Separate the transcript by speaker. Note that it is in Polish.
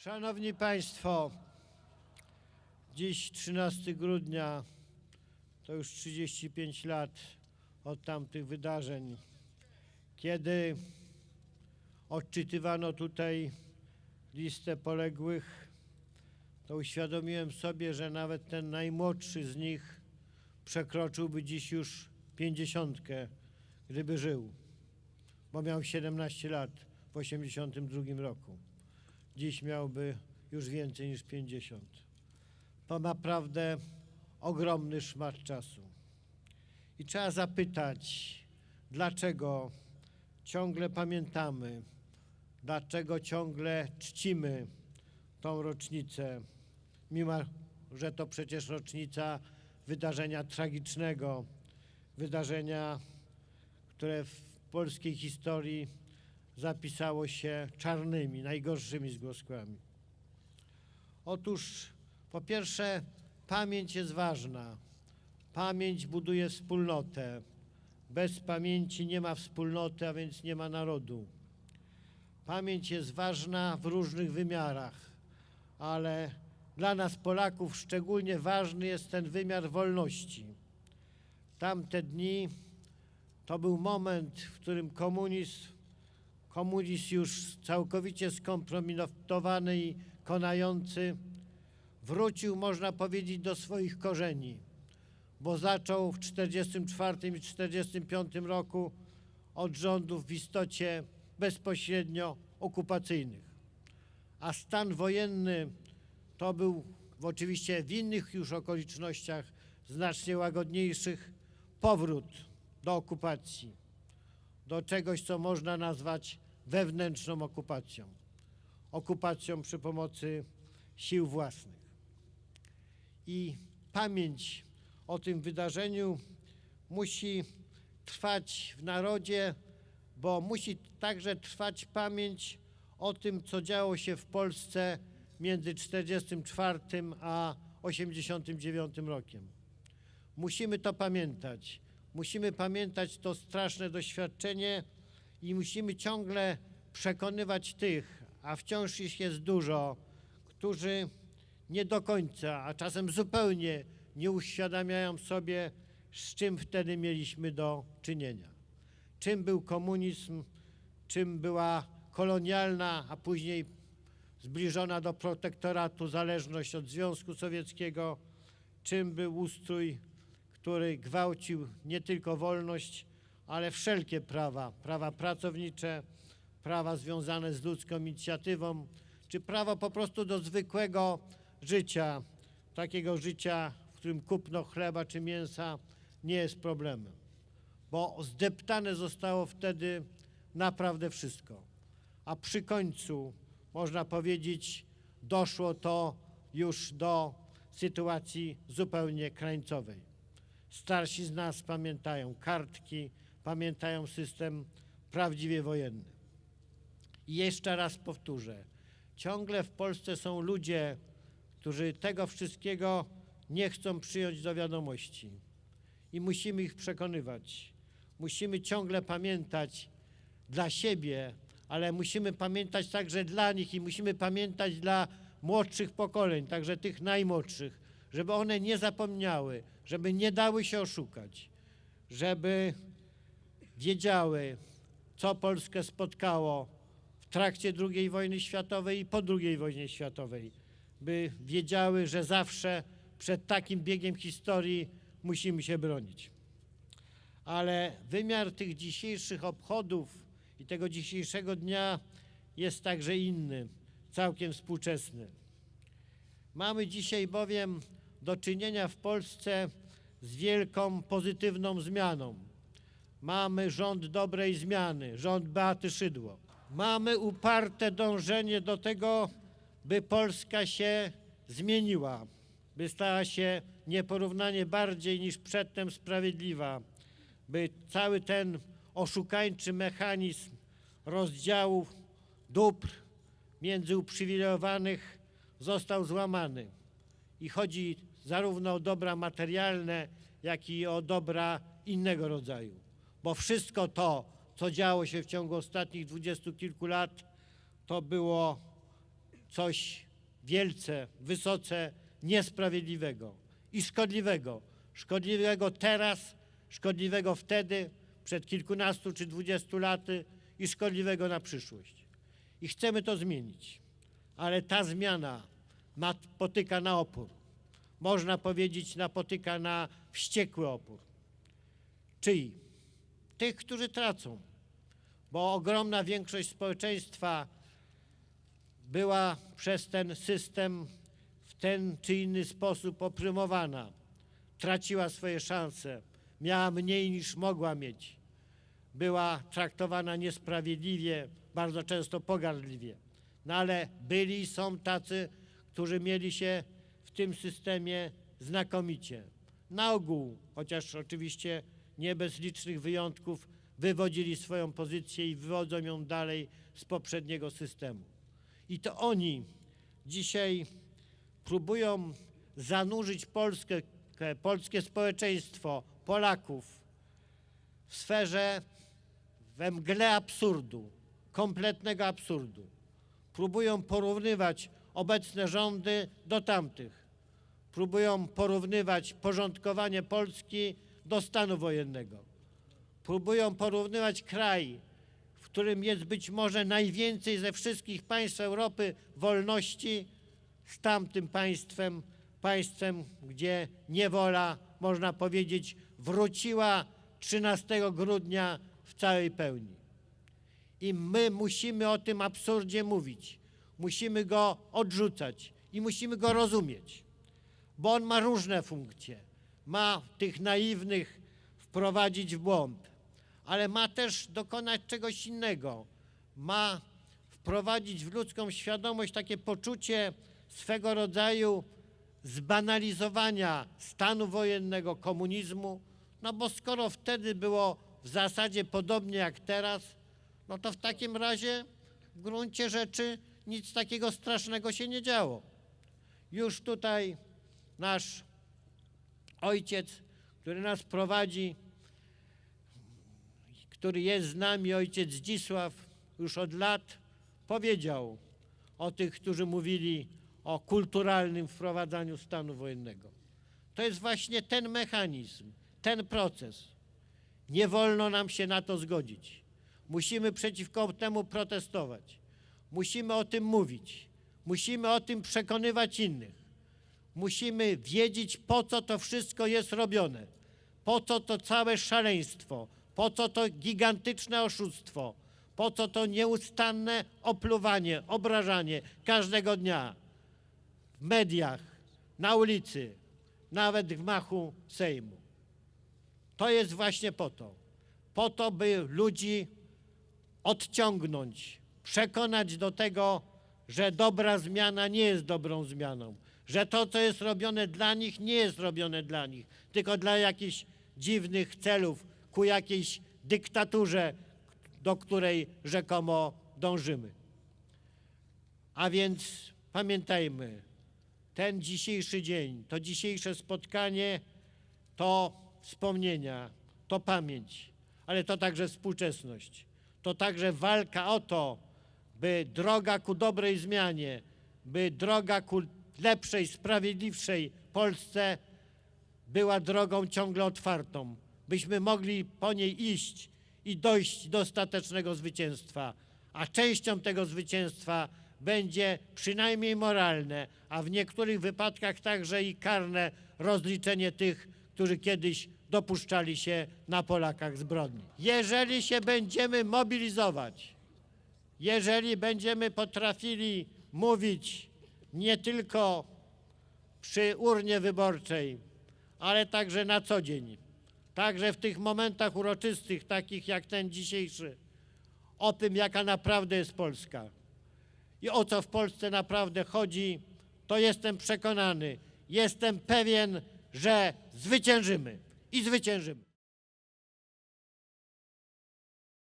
Speaker 1: Szanowni Państwo, dziś 13 grudnia to już 35 lat od tamtych wydarzeń, kiedy odczytywano tutaj listę poległych, to uświadomiłem sobie, że nawet ten najmłodszy z nich przekroczyłby dziś już pięćdziesiątkę, gdyby żył, bo miał 17 lat w 82 roku. Dziś miałby już więcej niż 50. To naprawdę ogromny szmat czasu. I trzeba zapytać, dlaczego ciągle pamiętamy, dlaczego ciągle czcimy tą rocznicę, mimo że to przecież rocznica wydarzenia tragicznego, wydarzenia, które w polskiej historii zapisało się czarnymi, najgorszymi zgłoskami. Otóż po pierwsze pamięć jest ważna. Pamięć buduje wspólnotę. Bez pamięci nie ma wspólnoty, a więc nie ma narodu. Pamięć jest ważna w różnych wymiarach, ale dla nas Polaków szczególnie ważny jest ten wymiar wolności. Tamte dni to był moment, w którym komunizm komunizm już całkowicie skompromitowany i konający, wrócił, można powiedzieć, do swoich korzeni, bo zaczął w 1944 i 1945 roku od rządów w istocie bezpośrednio okupacyjnych. A stan wojenny to był w oczywiście w innych już okolicznościach znacznie łagodniejszych powrót do okupacji do czegoś, co można nazwać wewnętrzną okupacją. Okupacją przy pomocy sił własnych. I pamięć o tym wydarzeniu musi trwać w narodzie, bo musi także trwać pamięć o tym, co działo się w Polsce między 1944 a 1989 rokiem. Musimy to pamiętać. Musimy pamiętać to straszne doświadczenie i musimy ciągle przekonywać tych, a wciąż ich jest dużo, którzy nie do końca, a czasem zupełnie nie uświadamiają sobie, z czym wtedy mieliśmy do czynienia. Czym był komunizm, czym była kolonialna, a później zbliżona do protektoratu zależność od Związku Sowieckiego, czym był ustrój który gwałcił nie tylko wolność, ale wszelkie prawa, prawa pracownicze, prawa związane z ludzką inicjatywą, czy prawo po prostu do zwykłego życia, takiego życia, w którym kupno chleba czy mięsa nie jest problemem, bo zdeptane zostało wtedy naprawdę wszystko. A przy końcu, można powiedzieć, doszło to już do sytuacji zupełnie krańcowej. Starsi z nas pamiętają kartki, pamiętają system prawdziwie wojenny. I jeszcze raz powtórzę, ciągle w Polsce są ludzie, którzy tego wszystkiego nie chcą przyjąć do wiadomości. I musimy ich przekonywać. Musimy ciągle pamiętać dla siebie, ale musimy pamiętać także dla nich i musimy pamiętać dla młodszych pokoleń, także tych najmłodszych, żeby one nie zapomniały, żeby nie dały się oszukać, żeby wiedziały, co Polskę spotkało w trakcie II wojny światowej i po II wojnie światowej, by wiedziały, że zawsze przed takim biegiem historii musimy się bronić. Ale wymiar tych dzisiejszych obchodów i tego dzisiejszego dnia jest także inny, całkiem współczesny. Mamy dzisiaj bowiem do czynienia w Polsce z wielką pozytywną zmianą. Mamy rząd dobrej zmiany, rząd Beaty Szydło. Mamy uparte dążenie do tego, by Polska się zmieniła, by stała się nieporównanie bardziej niż przedtem sprawiedliwa, by cały ten oszukańczy mechanizm rozdziału dóbr między uprzywilejowanych został złamany. I chodzi zarówno o dobra materialne, jak i o dobra innego rodzaju. Bo wszystko to, co działo się w ciągu ostatnich dwudziestu kilku lat, to było coś wielce, wysoce niesprawiedliwego i szkodliwego. Szkodliwego teraz, szkodliwego wtedy, przed kilkunastu czy dwudziestu laty i szkodliwego na przyszłość. I chcemy to zmienić, ale ta zmiana napotyka na opór. Można powiedzieć, napotyka na wściekły opór. Czyj? Tych, którzy tracą, bo ogromna większość społeczeństwa była przez ten system w ten czy inny sposób oprymowana, traciła swoje szanse, miała mniej niż mogła mieć, była traktowana niesprawiedliwie, bardzo często pogardliwie. No ale byli i są tacy, którzy mieli się tym systemie znakomicie. Na ogół, chociaż oczywiście nie bez licznych wyjątków, wywodzili swoją pozycję i wywodzą ją dalej z poprzedniego systemu. I to oni dzisiaj próbują zanurzyć Polskę, polskie społeczeństwo, Polaków w sferze, we mgle absurdu, kompletnego absurdu. Próbują porównywać obecne rządy do tamtych. Próbują porównywać porządkowanie Polski do stanu wojennego. Próbują porównywać kraj, w którym jest być może najwięcej ze wszystkich państw Europy wolności z tamtym państwem, państwem, gdzie niewola, można powiedzieć, wróciła 13 grudnia w całej pełni. I my musimy o tym absurdzie mówić. Musimy go odrzucać i musimy go rozumieć, bo on ma różne funkcje. Ma tych naiwnych wprowadzić w błąd, ale ma też dokonać czegoś innego. Ma wprowadzić w ludzką świadomość takie poczucie swego rodzaju zbanalizowania stanu wojennego, komunizmu, no bo skoro wtedy było w zasadzie podobnie jak teraz, no to w takim razie w gruncie rzeczy nic takiego strasznego się nie działo. Już tutaj nasz ojciec, który nas prowadzi, który jest z nami, ojciec Zdzisław, już od lat powiedział o tych, którzy mówili o kulturalnym wprowadzaniu stanu wojennego. To jest właśnie ten mechanizm, ten proces. Nie wolno nam się na to zgodzić. Musimy przeciwko temu protestować. Musimy o tym mówić. Musimy o tym przekonywać innych. Musimy wiedzieć, po co to wszystko jest robione. Po co to całe szaleństwo. Po co to gigantyczne oszustwo. Po co to nieustanne opluwanie, obrażanie każdego dnia w mediach, na ulicy, nawet w gmachu Sejmu. To jest właśnie po to. Po to, by ludzi odciągnąć, przekonać do tego, że dobra zmiana nie jest dobrą zmianą, że to, co jest robione dla nich, nie jest robione dla nich, tylko dla jakichś dziwnych celów, ku jakiejś dyktaturze, do której rzekomo dążymy. A więc pamiętajmy, ten dzisiejszy dzień, to dzisiejsze spotkanie to wspomnienia, to pamięć, ale to także współczesność. To także walka o to, by droga ku dobrej zmianie, by droga ku lepszej, sprawiedliwszej Polsce była drogą ciągle otwartą, byśmy mogli po niej iść i dojść do ostatecznego zwycięstwa. A częścią tego zwycięstwa będzie przynajmniej moralne, a w niektórych wypadkach także i karne rozliczenie tych, którzy kiedyś dopuszczali się na Polakach zbrodni. Jeżeli się będziemy mobilizować, jeżeli będziemy potrafili mówić nie tylko przy urnie wyborczej, ale także na co dzień, także w tych momentach uroczystych, takich jak ten dzisiejszy, o tym, jaka naprawdę jest Polska i o co w Polsce naprawdę chodzi, to jestem przekonany, jestem pewien, że zwyciężymy i zwyciężymy.